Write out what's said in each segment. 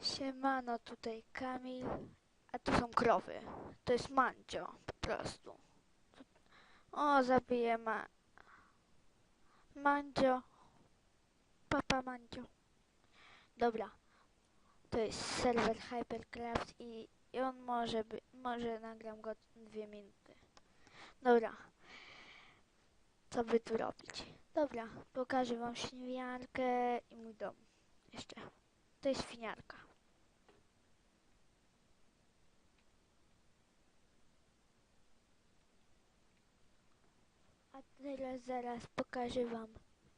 Siemano, tutaj Kamil, a tu są krowy. To jest Mandzio, po prostu. O, zabiję ma... Mandzio. Papa Mandzio. Dobra. To jest serwer Hypercraft i, i on może by, może nagram go dwie minuty. Dobra. Co by tu robić? Dobra, pokażę wam świniarkę i mój dom. Jeszcze. To jest świniarka. A teraz zaraz pokażę wam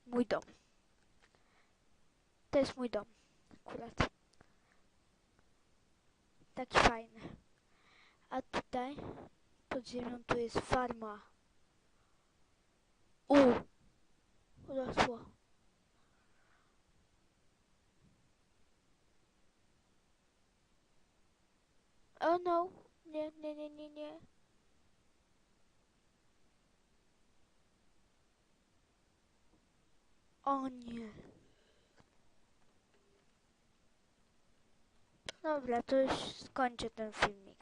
mój dom. To jest mój dom. Akurat. Taki fajny. A tutaj pod ziemią tu jest farma. U! Urosło. Oh no! Nie, nie, nie, nie, nie. O nie. Dobra, to już skończę ten filmik.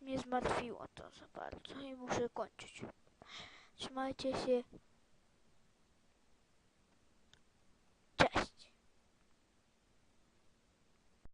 Mnie zmartwiło to za bardzo i muszę kończyć. Trzymajcie się.